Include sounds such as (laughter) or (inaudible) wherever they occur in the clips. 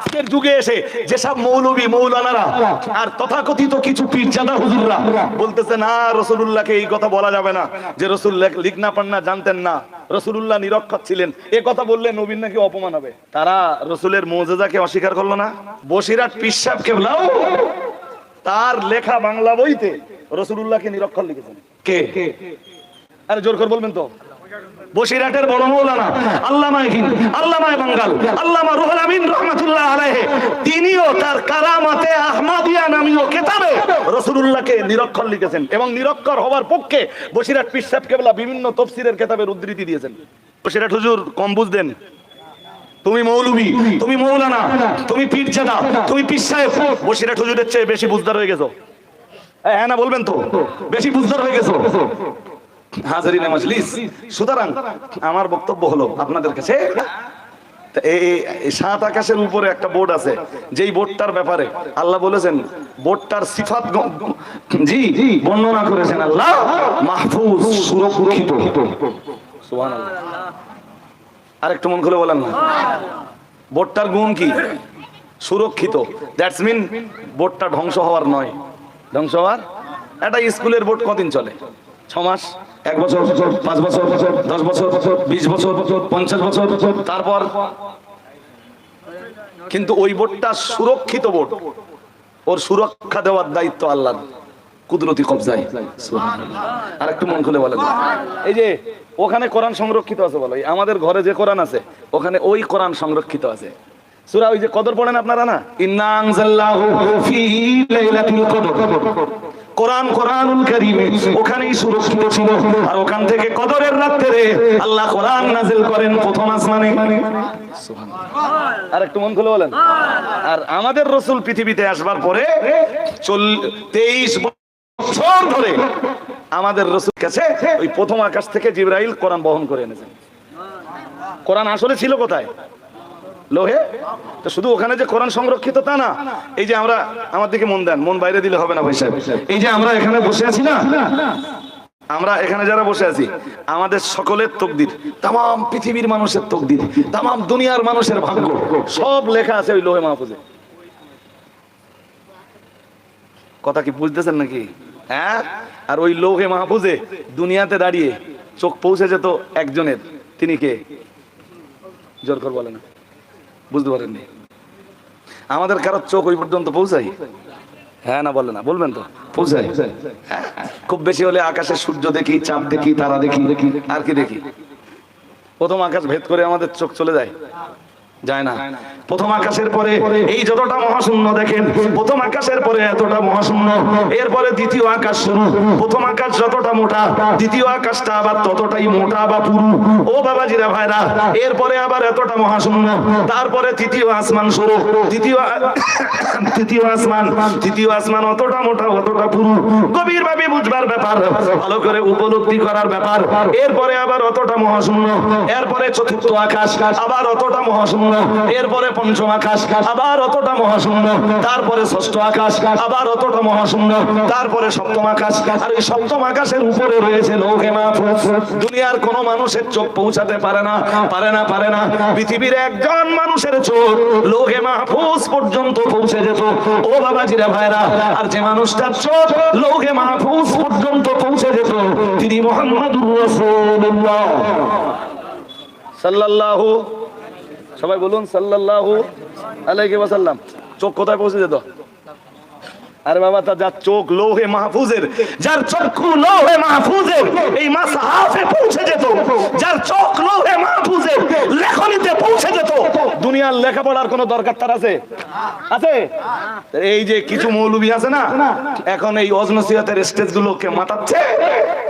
আজকের যুগে এসে যেসব মৌলবী, মৌলানারা আর তথাকথিত কিছু পীরজাদা হুজুররা বলতেছে, না, রসুলুল্লাহকে এই কথা বলা যাবে না যে রসুল লিখনা পান্না জানতেন না। রসুলুল্লাহ নিরক্ষর ছিলেন। এ কথা বললে নবীন নাকি অপমান হবে? তারা রসুলের মোজেজাকে অস্বীকার করল না। বসিরাট পিসাব কেবলাও তার লেখা বাংলা বইতে রসুলুল্লাহকে নিরক্ষর লিখেছেন। কে? আরে জোর করে বলবেন তো। বসিরহাটের বড় মৌলানা আল্লামা হিন্দ আল্লামা বাঙ্গাল, আল্লামা রুহুল আমিন রহমাতুল্লাহ আলাইহি, তিনিও তার কারামাতে আহমদিয়া নামীয় কিতাবে রাসূলুল্লাহকে নিরক্ষর লিখেছেন এবং নিরক্ষর হওয়ার পক্ষে বসিরহাট পীর সাহেব কেবলা বিভিন্ন তফসিরের কিতাবের উদ্ধৃতি দিয়েছেন। বসিরহাট হুজুর, কম বুঝদেন তুমি মৌলবি তুমি মৌলানা, তুমি পীরজাদা তুমি পীর সাহেব বসিরহাট হুজুরের চেয়ে বেশি বুঝদার হয়ে গেছো। হ্যাঁ না, বলবেন তো? বেশি বুঝদার হয়ে গেছো? হাজারিনে মজলিস সুতরাং আমার বক্তব্য হলো আপনাদের কাছে সাত আকাশের উপরে একটা বোর্ড আছে, যেই বোর্ডটার ব্যাপারে আল্লাহ বলেছেন, বোর্ডটার সিফাত জি, বর্ণনা করেছেন আল্লাহ, মাহফুজ সুরক্ষিত। আর একটু মন খুলে বলেন না। বোর্ডটার গুণ কি? সুরক্ষিত। দ্যাটস মিন বোর্ডটা ধ্বংস হওয়ার নয়। ধ্বংস হওয়ার? একটা স্কুলের বোর্ড কদিন চলে? ছ মাস এক বছর, পাঁচ বছর, দশ বছর, বিশ বছর, পঞ্চাশ বছর, তারপর কিন্তু ওই বোর্ডটা সুরক্ষিত বোর্ড ওর সুরক্ষা দেওয়ার দায়িত্ব আল্লাহর। কুদরতি কবজায়। আর একটু মন খুলে বলেন। এই যে, ওখানে কোরআন সংরক্ষিত আছে বলো। আমাদের ঘরে যে কোরআন আছে, ওখানে ওই কোরআন সংরক্ষিত আছে। সূরা ওই যে কদর পড়েন আপনারা না? ইন্না ফি লাইলাতুল কদর। কোরআন কোরআনুল কারীমে ওখানেই সুরক্ষিত ছিল। আর ওখান থেকে কদরের রাতে আল্লাহ কোরআন নাজিল করেন প্রথম আসমানে। আর একটু মন খুলে বলেন। আর আমাদের রসুল পৃথিবীতে আসবার পরে তেইশ বছর ধরে আমাদের রসুল কাছে ওই প্রথম আকাশ থেকে জিব্রাইল কোরআন বহন করে এনেছেন। কোরআন আসলে ছিল কোথায়? লোহে? তো শুধু ওখানে যে কোরআন সংরক্ষিত তা না, এই যে আমরা, আমার দিকে মন দেন, মন বাইরে দিলে হবে না ভাই সাহেব। এই যে আমরা এখানে বসে আছি না, আমরা এখানে যারা বসে আছি, আমাদের সকলের তকদির তাম পৃথিবীর মানুষের তকদির তাম দুনিয়ার মানুষের ভাগ্য, সব লেখা আছে ওই লোহে মাহফুজে। কথা কি বুঝতেছেন নাকি? হ্যাঁ? আর ওই লোহে মাহফুজে দুনিয়াতে দাঁড়িয়ে চোখ পৌঁছে যেত একজনের, তিনি কে? জোর কর বলে না। বুঝতে পারেননি। আমাদের কারও চোখ ওই পর্যন্ত পৌঁছাই হ্যাঁ না, বলে না। বলবেন তো? পৌঁছাই খুব বেশি হলে আকাশে সূর্য দেখি, চাঁদ দেখি, তারা দেখি দেখি, আর কি দেখি? প্রথম আকাশ ভেদ করে আমাদের চোখ চলে যায়। যায় না। প্রথম আকাশের পরে এই যতটা মহাশূন্য দেখেন প্রথম আকাশের পরে এতটা মহাশূন্য। এরপরে দ্বিতীয় আকাশ শুরু। প্রথম আকাশ যতটা মোটা দ্বিতীয় আকাশটা আবার ততটাই মোটা বা পুরু। ও বাবাজিরা ভাইরা এরপরে আবার এতটা মহাশূন্য। তারপরে তৃতীয় আসমান শুরু। তৃতীয় (coughs) তৃতীয় আসমান তৃতীয় আসমান অতটা মোটা অতটা পুরু। গভীর ভাবে বুঝবার ব্যাপার ভালো করে উপলব্ধি করার ব্যাপার। এরপরে আবার অতটা মহাশূন্য। এরপরে চতুর্থ আকাশ আবার অতটা মহাশূন্য। এরপরে পঞ্চম আকাশ, আবার অতটা মহাশূন্য তারপরে ষষ্ঠ আকাশ, আবার অতটা মহাশূন্য তারপরে সপ্তম আকাশ, আর এই সপ্তম আকাশের উপরে রয়েছে লৌহে মাহফুজ দুনিয়ার কোন মানুষের চোখ পৌঁছাতে পারে না পারে না পারে না। পৃথিবীর একজন মানুষের চোখ লৌহে মাহফুজ পর্যন্ত পৌঁছে যেত। ও বাবাজিরা ভাইরা, আর যে মানুষটার চোখ লৌহে মাহফুজ পর্যন্ত পৌঁছে যেত, তিনি মোহাম্মদুর রাসূলুল্লাহ। সাল্লাল্লাহু সবাই বলুন, সাল্লাল্লাহু আলাইহি ওয়াসাল্লাম। চোখ কোথায় পৌঁছে যেত? আরে বাবা তা যার চোখ লৌহে মাহফুজের, যার চক্ষু লৌহে মাহফুজের, এই মাসহাফে পৌঁছে যেত। যার চোখ লৌহে মাহফুজের, লেখনীতে পৌঁছে যেত। দুনিয়ার লেখাপড়ার কোনো দরকার তার আছে? আছে? এই যে কিছু মৌলবি আছে না, এখন এই অজনসিয়াতের স্টেজ গুলোকে মাতাচ্ছে।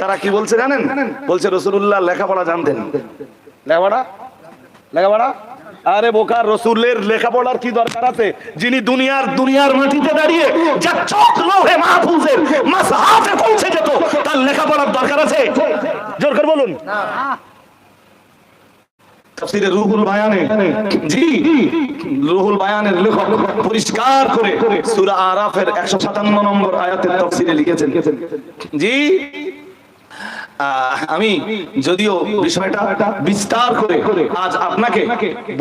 তারা কি বলছে জানেন? বলছে রসুল্লাহ লেখাপড়া জানতেন। লেখাপড়া? লেখাপড়া? আরে বোকার রসুলের লেখাপড়ার কি দরকার আছে? যিনি দুনিয়ার দুনিয়ার মাটিতে দাঁড়িয়ে যা চোখ লোহে মাহফুজের মাসহাফে পৌঁছে যেত, তার লেখাপড়ার দরকার আছে? জোর করে বলুন। তাফসীরে রুহুল পরিষ্কার করে, সূরা আরাফের 157 নম্বর আয়াতের তাফসীরে লিখেছেন। জি। আমি যদিও বিষয়টা বিস্তার করে আজ আপনাকে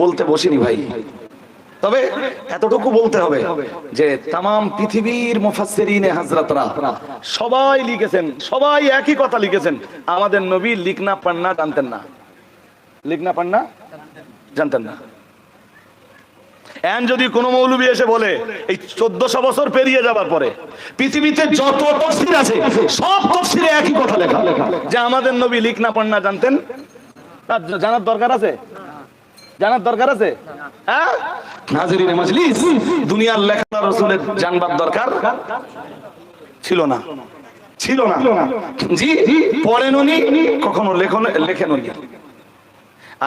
বলতে বসিনি ভাই। তবে এতটুকু বলতে হবে যে তাম পৃথিবীর মুফাসসিরিনে হযরতরা সবাই লিখেছেন, সবাই একই কথা লিখেছেন। আমাদের নবী লিখনা পড়না জানতেন না। লিখনা পড়না জানতেন না। এন যদি কোন মৌলবী এসে বলে, এই চোদ্দশো বছর পেরিয়ে যাবার পরে পৃথিবীতে যত তফসির আছে, সব তফসিরে একই কথা লেখা। যে আমাদের নবী লিখনা পড়না জানতেন? জানার দরকার আছে? জানার দরকার আছে? হ্যাঁ? দুনিয়ার লেখা রসুলের জানবার দরকার ছিল না। ছিল না। জি, পড়েন উনি, কখনো লেখন লেখেন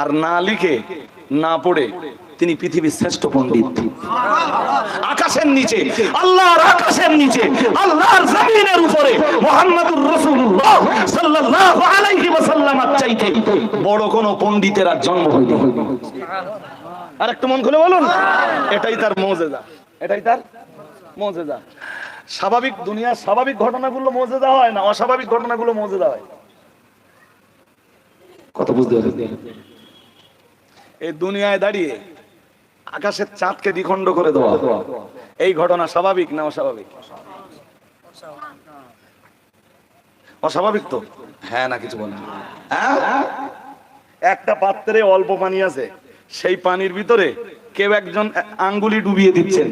আর না লিখে, না পড়ে তিনি পৃথিবীর শ্রেষ্ঠ পণ্ডিত। আকাশের নিচে, আল্লাহর আকাশের নিচে, আল্লাহর জমিনের উপরে মুহাম্মদুর রাসূলুল্লাহ সাল্লাল্লাহু আলাইহি ওয়াসাল্লাম চাইতে বড় কোন পণ্ডিতের আর জন্ম হয়নি। আর একটু মন খুলে বলুন, এটাই তার মৌজেজা এটাই তার মৌজেজা স্বাভাবিক দুনিয়ার স্বাভাবিক ঘটনাগুলো মৌজেজা হয় না, অস্বাভাবিক ঘটনাগুলো মৌজেজা হয়। কত বুঝতে পারছেন এই দুনিয়ায় দাঁড়িয়ে আকাশের চাঁদকে দ্বিখণ্ড করে দেওয়া এই ঘটনা স্বাভাবিক না অস্বাভাবিক? অস্বাভাবিক তো? হ্যাঁ না, কিছু বলেন। হ্যাঁ? একটা পাত্রে অল্প পানি আছে, সেই পানির ভিতরে কেউ একজন আঙ্গুলি ডুবিয়ে দিচ্ছেন।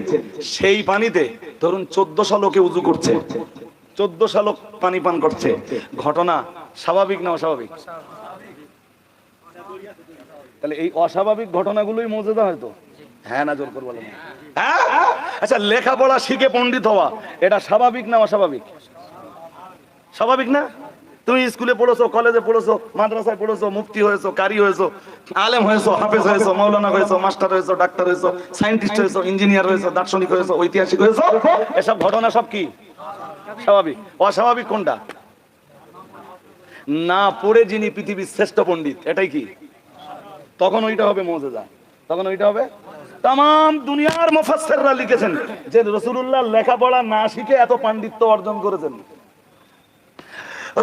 সেই পানিতে ধরুন চোদ্দশো লোকে উজু করছে, চোদ্দশো লোক পানি পান করছে। ঘটনা স্বাভাবিক না অস্বাভাবিক? তাহলে এই অস্বাভাবিক ঘটনাগুলোই মজেদা হয়তো? হ্যাঁ না, জোর করে বলেন হ্যাঁ? আচ্ছা লেখাপড়া শিখে পণ্ডিত হওয়া, এটা স্বাভাবিক না অস্বাভাবিক? স্বাভাবিক না? তুমি স্কুলে পড়েছো, কলেজে পড়েছো, মাদ্রাসায় পড়েছো, মুফতি হয়েছো, কারি হয়েছো, আলেম হয়েছো, হাফেজ হয়েছো মৌলানা হয়েছো, মাস্টার হয়েছো, ডাক্তার হয়েছো, সায়েন্টিস্ট হয়েছো, ইঞ্জিনিয়ার হয়েছো, দার্শনিক হয়েছো, ঐতিহাসিক হয়েছো? এসব ঘটনা সব কি? স্বাভাবিক। অস্বাভাবিক কোনটা? না পড়ে যিনি পৃথিবীর শ্রেষ্ঠ পণ্ডিত, এটাই কি? তখন ওইটা হবে মজেদা তখন ওইটা হবে তাম দুনিয়ার মোফাসেররা লিখেছেন যে রসুল্লাহ লেখাপড়া না শিখে এত পাণ্ডিত্য অর্জন করেছেন।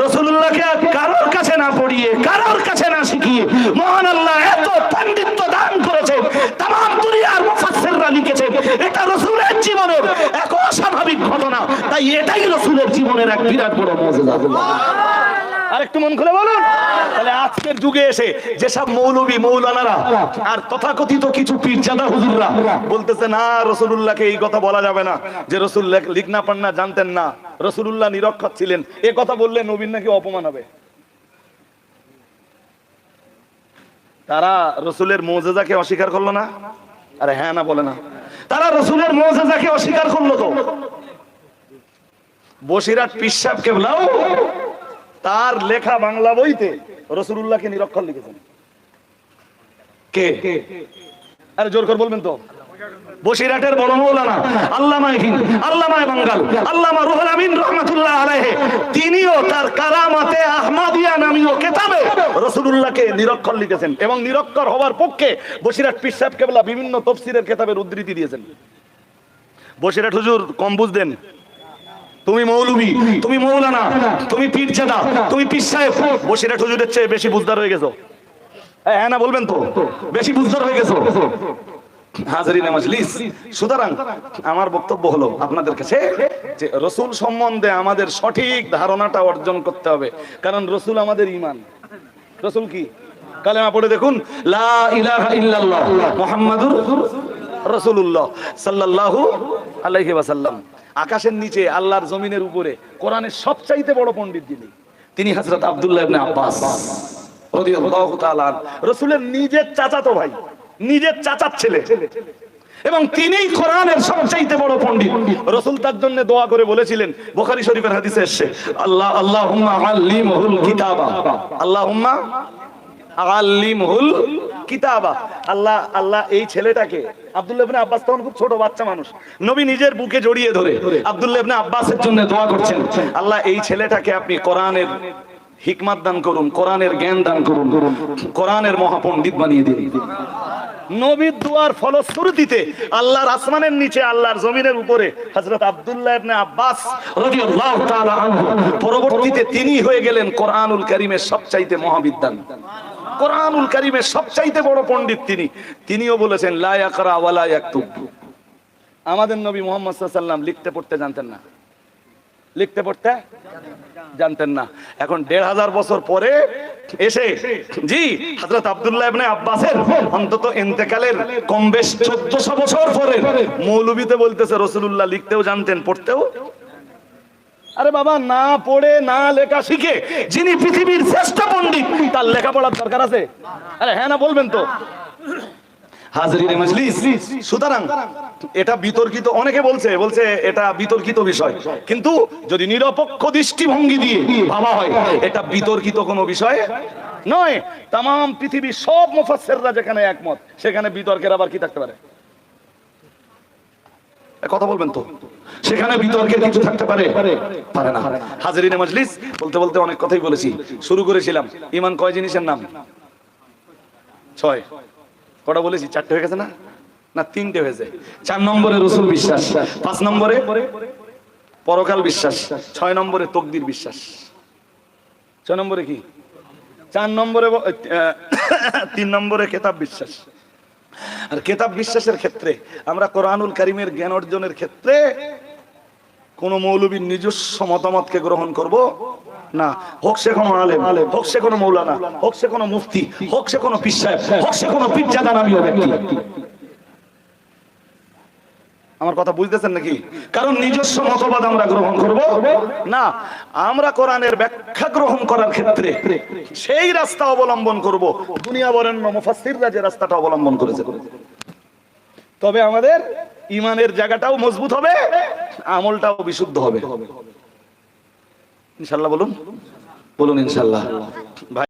রসুল্লাহকে কারোর কাছে না পড়িয়ে, কারোর কাছে না শিখিয়ে মহান আল্লাহ এত পাণ্ডিত্য দান করেছে তাম দুনিয়ার মুফাসসিররা লিখেছে এটা রসুলের জীবনের এক অস্বাভাবিক ঘটনা। তাই এটাই রসুলের জীবনের এক বিরাট বড় মজেদা। আর একটু মন খুলে বলুন। তাহলে আজকের যুগে এসে যেসব মৌলবী মৌলানারা আর তথাকথিত কিছু পীরজাদা হুজুররা বলতেছে না রসুলুল্লাহকে এই কথা বলা যাবে না যে রসুল লিখনা পান্না জানতেন না। রসুলুল্লাহ নিরক্ষর ছিলেন। এ কথা বললে নবীন নাকি অপমান হবে? তারা রসুলের মৌজেজাকে অস্বীকার করল না? আরে হ্যাঁ না বলে না। তারা রসুলের মৌজেজাকে অস্বীকার করল তো। বসিরাট পিসাব কেবলাও তার লেখা বাংলা বইতে রসুল্লাহকে নিরক্ষর লিখেছেন। কে? আরে জোর করে বলবেন তো। বসিরাটের বড় মৌলানা হিন্দ বাঙ্গাল, আল্লামা রুহুল আমিন রহমাতুল্লাহ তিনিও তার কারামাতে নামীয় কিতাবে রাসূলুল্লাহকে নিরক্ষর লিখেছেন এবং নিরক্ষর হওয়ার পক্ষে বসিরাট পীর সাহেব কেবলা বিভিন্ন তফসিরের কিতাবের উদ্ধৃতি দিয়েছেন। বসিরাট হুজুর কম বুঝদেন তুমি মৌলবি তুমি মৌলানা তুমি পীরজাদা তুমি পীর সাহেব বসিরাট হুজুরের চেয়ে বেশি বুঝদার হয়ে গেছো। হ্যাঁ না বলবেন তো? বেশি বুঝদার হয়ে গেছো? হাজারিনা মজলিস সুতরাং আমার বক্তব্য হলো আপনাদের কাছে যে রসুল সম্বন্ধে আমাদের সঠিক ধারণাটা অর্জন করতে হবে। কারণ রসুল আমাদের ইমান। রসুল কি? কালেমা পড়ে দেখুন। লা ইলাহা ইল্লাল্লাহ মুহাম্মাদুর রাসূলুল্লাহ সাল্লাল্লাহু আলাইহি ওয়াসাল্লাম। আকাশের নিচে, আল্লাহর জমিনের উপরে, কোরআনের সবচাইতে বড় পণ্ডিত যিনি, তিনি হযরত আবদুল্লাহ আব্বাস রাসূলের নিজের চাচাতো ভাই, নিজের চাচার ছেলে। এবং তিনি কোরআনের সবচাইতে বড় পণ্ডিত। রসুল তার জন্য দোয়া করে বলেছিলেন, বোখারি শরীফের হাদিসে এসছে, আল্লাহ কিতাবা। আল্লাহুম্মা আল্লিমহুল কিতাবা। আল্লাহ আল্লাহ এই ছেলেটাকে। আব্বাস তখন খুব ছোট বাচ্চা মানুষ। নবী নিজের বুকে জড়িয়ে ধরে আব্বাসের জন্য দোয়া করছেন। আল্লাহ এই ছেলেটাকে আপনি কোরআনের হিকমাত দান করুন, কোরআনের জ্ঞান দান করুন, কোরআনের মহাপণ্ডিত বানিয়ে দিন। নবীর দুয়ার ফলশ্রুতিতে আল্লাহর আসমানের নিচে, আল্লাহর জমিনের উপরে হযরত আব্দুল্লাহ আব্বাস পরবর্তীতে তিনি হয়ে গেলেন কোরআনুল কারীমের সবচাইতে মহাবিদ্যান কোরআনুল কারিমের সবচাইতে বড় পণ্ডিত তিনি। তিনিও বলেছেন আমাদের নবী মোহাম্মদ সাল্লাম লিখতে পড়তে জানতেন না। লিখতে পড়তে জানতেন না। এখন দেড় হাজার বছর পরে এসে, জি, হযরত আব্দুল্লাহ আব্বাসের অন্তত ইন্তেকালের কম বেশ 1400 বছর পরে মৌলবীতে বলতেছে, রাসূলুল্লাহ লিখতেও জানতেন, পড়তেও আরে বাবা, না পড়ে, না লেখা শিখে যিনি পৃথিবীর শ্রেষ্ঠ পণ্ডিত, তার লেখাপড়ার দরকার আছে। আরে হ্যাঁ না, বলবেন তো। এটা বিতর্কিত, অনেকে বলছে বলছে এটা বিতর্কিত বিষয়। কিন্তু যদি নিরপেক্ষ দৃষ্টিভঙ্গি দিয়ে ভাবা হয়, এটা বিতর্কিত কোনো বিষয় নয়। তাম পৃথিবীর সব মুফাসসিররা যেখানে একমত, সেখানে বিতর্কের আবার কি থাকতে পারে? কথা বলবেন তো? সেখানে বিতর্কের কিছু থাকতে পারে? পারে না। হাজরিনে মজলিস, বলতে বলতে অনেক কথাই বলেছি। শুরু করেছিলাম। ইমান কয় জিনিসের নাম? ছয়। কটা বলেছি? চারটে হয়ে গেছে না? না, তিনটে হয়েছে চার নম্বরে রসুল বিশ্বাস, পাঁচ নম্বরে পরকাল বিশ্বাস, ছয় নম্বরে তকদির বিশ্বাস। ছয় নম্বরে কি? চার নম্বরে তিন নম্বরে কেতাব বিশ্বাস। আর কেতাব বিশ্বাসের ক্ষেত্রে, আমরা কোরআনুল কারিমের জ্ঞান অর্জনের ক্ষেত্রে কোন মৌলবীর নিজস্ব মতামতকে গ্রহণ করব? না। হোক সে কোনো আলেম, হোক সে কোনো মৌলানা, হোক সে কোনো মুফতি, হোক সে কোনো পিসায় হোক সে কোনো পীরজাদা নামীয় ব্যক্তি। আমার কথা বুঝতেছেন নাকি? কারণ নিজস্ব মতবাদ আমরা গ্রহণ করব? না, আমরা কোরআনের ব্যাখ্যা গ্রহণ করার ক্ষেত্রে সেই রাস্তা অবলম্বন করব। দুনিয়া বরেণ্য মুফাসসিররা যে রাস্তাটা অবলম্বন করেছে। তবে আমাদের ইমানের জায়গাটাও মজবুত হবে, আমলটাও বিশুদ্ধ হবে। ইনশাল্লাহ বলুন। বলুন ইনশাল্লাহ। ভাই